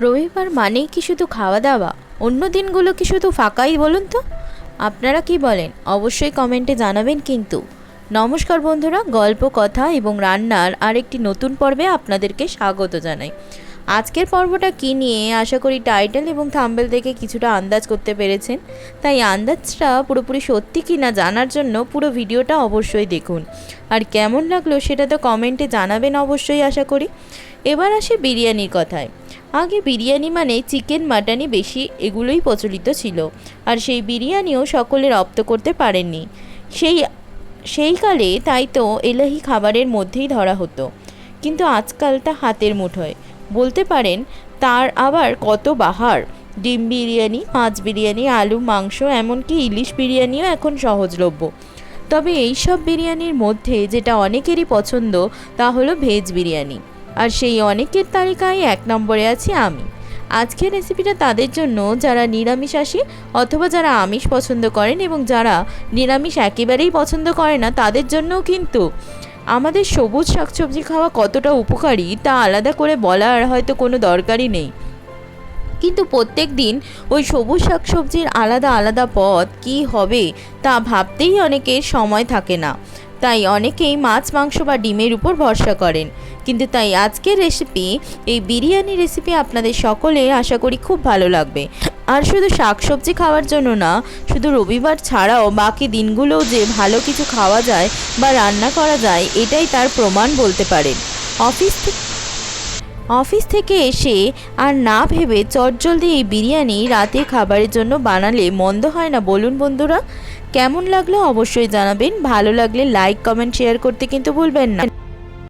রবিবার মানেই কি শুধু খাওয়া দাওয়া অন্য দিনগুলো কি শুধু ফাঁকাই বলুন তো? আপনারা কি বলেন? অবশ্যই কমেন্টে জানাবেন কিন্তু। নমস্কার বন্ধুরা, গল্প, কথা এবং রান্নার আরেকটি নতুন পর্বে আপনাদেরকে স্বাগত জানাই। আজকের পর্বটা কী নিয়ে আশা করি টাইটেল এবং থাম্বেল দেখে কিছুটা আন্দাজ করতে পেরেছেন। তাই আন্দাজটা পুরোপুরি সত্যি কি না জানার জন্য পুরো ভিডিওটা অবশ্যই দেখুন। আর কেমন লাগল সেটা তো কমেন্টে জানাবেন অবশ্যই আশা করি। এবার আসে বিরিয়ানির কথায়। আগে বিরিয়ানি মানে চিকেন মাটনই বেশি এগুলোই প্রচলিত ছিল, আর সেই বিরিয়ানিও সকলে রপ্ত করতে পারেননি। সেই সেই কালে তাই তো এলাহি খাবারের মধ্যেই ধরা হতো, কিন্তু আজকাল তা হাতের মুঠোয়। বলতে পারেন, তার আবার কত বাহার, ডিম বিরিয়ানি, মাছ বিরিয়ানি, আলু, মাংস, এমনকি ইলিশ বিরিয়ানিও এখন সহজলভ্য। তবে এই সব বিরিয়ানির মধ্যে যেটা অনেকেরই পছন্দ, তা হলো ভেজ বিরিয়ানি। আর সেই অনেকের তালিকায় এক নম্বরে আছি আমি। আজকের রেসিপিটা তাদের জন্য যারা নিরামিষাশী অথবা যারা আমিষ পছন্দ করেন এবং যারা নিরামিষ একেবারেই পছন্দ করে না, তাদের জন্যও কিন্তু আমাদের সবুজ শাকসবজি খাওয়া কতটা উপকারী তা আলাদা করে বলার হয়তো কোনো দরকারই নেই। কিন্তু প্রত্যেক দিন ওই সবুজ শাকসবজির আলাদা আলাদা পদ কী হবে তা ভাবতেই অনেকের সময় থাকে না। তাই অনেকেই মাছ, মাংস বা ডিমের উপর ভরসা করেন। কিন্তু তাই আজকের রেসিপি এই বিরিয়ানি রেসিপি আপনাদের সকলে আশা করি খুব ভালো লাগবে। আর শুধু শাকসবজি খাওয়ার জন্য না, শুধু রবিবার ছাড়াও বাকি দিনগুলোও যে ভালো কিছু খাওয়া যায় বা রান্না করা যায়, এটাই তার প্রমাণ বলতে পারেন। অফিস অফিস থেকে এসে আর না ভেবে চটজলদি এই বিরিয়ানি রাতের খাবারের জন্য বানালে মন্দ হয় না, বলুন বন্ধুরা। কেমন লাগল অবশ্যই জানাবেন। ভালো লাগলে লাইক কমেন্ট শেয়ার করতে কিন্তু ভুলবেন না।